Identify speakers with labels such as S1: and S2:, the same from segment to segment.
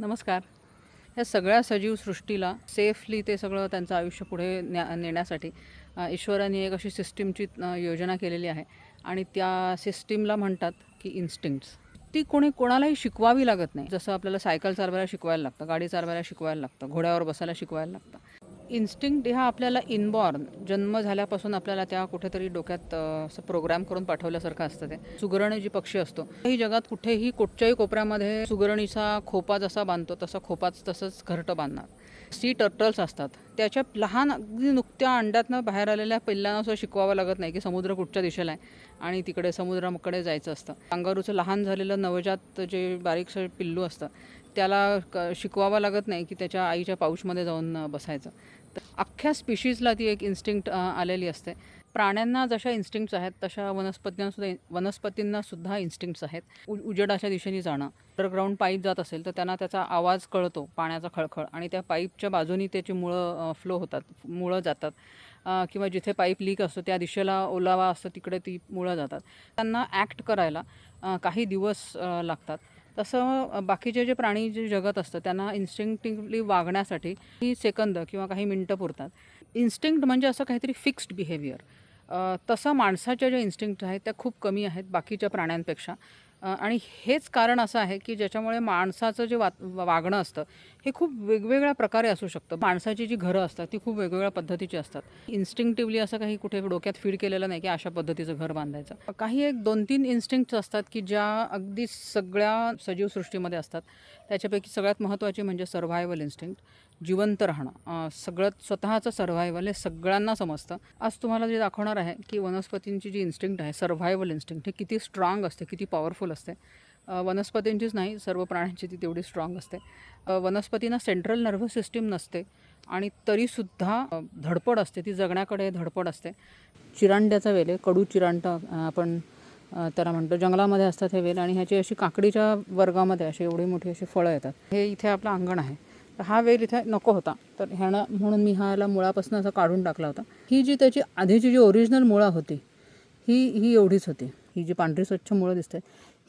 S1: नमस्कार. ह्या सगळ्या सजीव सृष्टीला सेफली ते सगळं त्यांचं आयुष्य पुढे न्या नेण्यासाठी ईश्वराने एक अशी सिस्टीमची योजना केलेली आहे. आणि त्या सिस्टीमला म्हणतात की इन्स्टिंक्ट्स ती कोणी कोणालाही शिकवावी लागत नाही. जसं आपल्याला सायकल चालवायला शिकवायला लागतं गाडी चालवायला शिकवायला लागतं घोड्यावर बसायला शिकवायला लागतं. इन्स्टिंक्ट हा आपल्याला इनबॉर्न जन्म झाल्यापासून आपल्याला त्या कुठेतरी डोक्यात असं प्रोग्राम करून पाठवल्यासारखं असतं ते. सुगरणी जी पक्षी असतो ही जगात कुठेही कुठच्याही कोपऱ्यामध्ये सुगरणीचा खोपा जसा बांधतो तसा खोपाच तसंच घरटं बांधणार. सी टर्टल्स असतात. त्याच्या लहान अगदी नुकत्या अंड्यातनं बाहेर आलेल्या पिल्लांना असं शिकवावं लागत नाही की समुद्र कुठच्या दिशेला आहे आणि तिकडे समुद्राकडे जायचं असतं. कांगारूचं लहान झालेलं नवजात जे बारीकसं पिल्लू असतं त्याला क शिकवावं लागत नाही की त्याच्या आईच्या पाऊचमध्ये जाऊन बसायचं. अख्ख्या स्पिशीजला ती एक इन्स्टिंक्ट आलेली असते. प्राण्यांना जशा इन्स्टिंक्ट्स आहेत तशा वनस्पतींनासुद्धा वनस्पतींनासुद्धा इन्स्टिंक्ट्स आहेत. उ उजेडाच्या दिशेने जाणं. अंडरग्राऊंड पाईप जात असेल तर त्यांना त्याचा आवाज कळतो पाण्याचा खळखळ. आणि त्या पाईपच्या बाजूनी त्याची मुळं फ्लो होतात मुळं जातात. किंवा जिथे पाईप लीक असतो त्या दिशेला ओलावा असतो तिकडे ती मुळं जातात. त्यांना ॲक्ट करायला काही दिवस लागतात. तसं बाकीचे जे प्राणी जे जगत असतं त्यांना इन्स्टिंक्टिव्हली वागण्यासाठी ही सेकंद किंवा काही मिनटं पुरतात. इन्स्टिंक्ट म्हणजे असं काहीतरी फिक्स्ड बिहेवियर तसं माणसाच्या ज्या इन्स्टिंक्ट आहेत त्या खूप कमी आहेत बाकीच्या प्राण्यांपेक्षा. आणि हेच कारण असं आहे की ज्याच्यामुळे माणसाचं जे वा वागणं असतं हे खूप वेगवेगळ्या प्रकारे असू शकतं. माणसाची जी घरं असतात ती खूप वेगवेगळ्या पद्धतीची असतात. इन्स्टिंक्टिव्हली असं काही कुठे डोक्यात फीड केलेलं नाही की अशा पद्धतीचं घर बांधायचं. काही एक दोन तीन इन्स्टिंक्ट असतात की ज्या अगदी सगळ्या सजीव सृष्टीमध्ये असतात. त्याच्यापैकी सगळ्यात महत्त्वाची म्हणजे सर्व्हायवल इन्स्टिंक्ट जिवंत राहणं. सगळं स्वतःचं सर्व्हायवल हे सगळ्यांना समजतं. आज तुम्हाला जे दाखवणार आहे की वनस्पतींची जी इन्स्टिंक्ट आहे सर्व्हायवल इन्स्टिंक्ट हे किती स्ट्रॉंग असते किती पॉवरफुल असते. वनस्पतींचीच नाही सर्व प्राण्यांची ती तेवढी स्ट्रॉंग असते. वनस्पतींना सेंट्रल नर्व्हस सिस्टीम नसते आणि तरीसुद्धा धडपड असते ती जगण्याकडे धडपड असते. चिरांड्याचा वेल आहे कडू चिरांडा आपण त्याला म्हणतो. जंगलामध्ये असतात हे वेल आणि ह्याची अशी काकडीच्या वर्गामध्ये अशी एवढी मोठी अशी फळं येतात. हे इथे आपलं अंगण आहे. तर हा वेल इथे नको होता. तर ह्यानं म्हणून मी ह्याला मुळापासून असं काढून टाकला होता. ही जी त्याची आधीची जी ओरिजिनल मुळं होती ही ही एवढीच होती. ही जी पांढरी स्वच्छ मुळं दिसते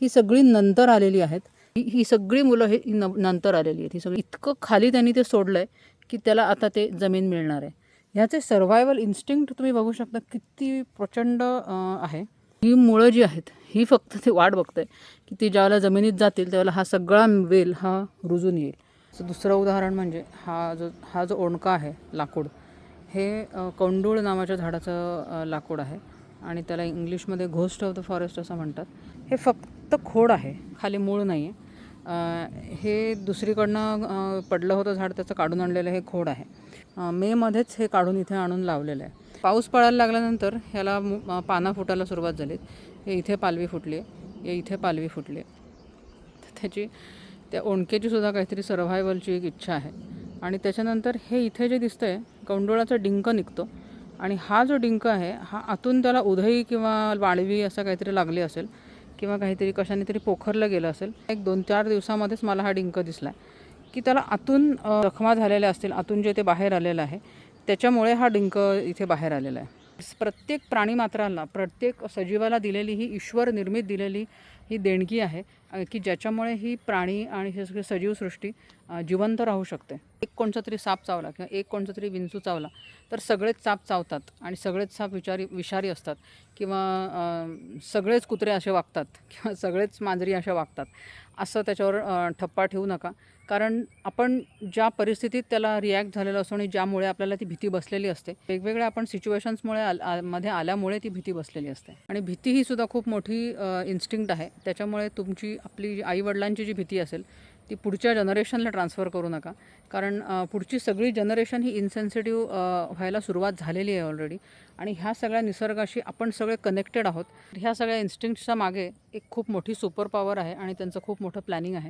S1: ही सगळी नंतर आलेली आहेत. ही ही सगळी मुलं हे ही न नंतर आलेली आहेत. ही सगळी इतकं खाली त्यांनी ते सोडलं आहे की त्याला आता ते जमीन मिळणार आहे. ह्याचे सर्व्हायवल इन्स्टिंक्ट तुम्ही बघू शकता किती प्रचंड आहे. ही मुळं जी आहेत ही फक्त ती वाट बघते की ती ज्यावेळेला जमिनीत जातील त्यावेळेला हा सगळा वेल हा रुजून येईल. दुसरं उदाहरण म्हणजे हा जो हा जो ओणका आहे लाकूड हे कौंडूळ नावाच्या झाडाचं लाकूड आहे. आणि त्याला इंग्लिशमध्ये घोस्ट ऑफ द फॉरेस्ट असं म्हणतात. हे फक्त फक्त खोड आहे. खाली मूळ नाही आहे हे दुसरीकडनं पडलं होतं झाड त्याचं काढून आणलेलं हे खोड आहे. मेमध्येच हे काढून इथे आणून लावलेलं आहे. पाऊस पडायला लागल्यानंतर ह्याला पानं फुटायला सुरुवात झाली. हे इथे पालवी फुटली आहे. हे इथे पालवी फुटली आहे. त्याची त्या ओणकेचीसुद्धा सुद्धा काहीतरी सर्व्हायवलची एक इच्छा आहे. आणि त्याच्यानंतर हे इथे जे दिसतं आहे कौंडोळाचा डिंक निघतो. आणि हा जो डिंक आहे हा आतून त्याला उधई किंवा वाळवी असं काहीतरी लागली असेल किंवा काहीतरी कशाने तरी पोखरलं गेलं असेल एक दोन चार दिवसामध्येच मला हा डिंक दिसला की त्याला आतून जखमा झालेल्या असतील आतून जे ते बाहेर आलेलं आहे त्याच्यामुळे हा डिंक इथे बाहेर आलेला आहे. प्रत्येक प्राणीमात्राला प्रत्येक सजीवाला दिलेली ही ईश्वर निर्मित दिलेली ही देणगी आहे की ज्याच्यामुळे ही प्राणी आणि हे सगळी सजीव सृष्टी जिवंत राहू शकते. एक कोणचा तरी साप चावला किंवा एक कोणचा तरी विंचू चावला तर सगळेच साप चावतात आणि सगळेच साप विचारी विषारी असतात किंवा सगळेच कुत्रे असे वागतात किंवा सगळेच मांजरी अशा वागतात. असं त्याच्यावर ठप्पा ठेवू नका. कारण आपण ज्या परिस्थितीत त्याला रिॲक्ट झालेलं असतो आणि ज्यामुळे आपल्याला ती भीती बसलेली असते वेगवेगळ्या आपण सिच्युएशन्समुळे आल आ- मध्ये आल्यामुळे ती भीती बसलेली असते. आणि भीती ही सुद्धा खूप मोठी इन्स्टिंक्ट आहे. त्याच्यामुळे तुमची आपली जी आईवडिलांची जी भीती असेल ती पुढच्या जनरेशनला ट्रान्सफर करू नका. कारण पुढची सगळी जनरेशन ही इन्सेन्सिटिव्ह व्हायला सुरुवात झालेली आहे ऑलरेडी आणि ह्या सगळ्या निसर्गाशी आपण सगळे कनेक्टेड आहोत. ह्या सगळ्या इन्स्टिंक्टच्या मागे एक खूप मोठी सुपर पॉवर आहे आणि त्यांचं खूप मोठं प्लॅनिंग आहे.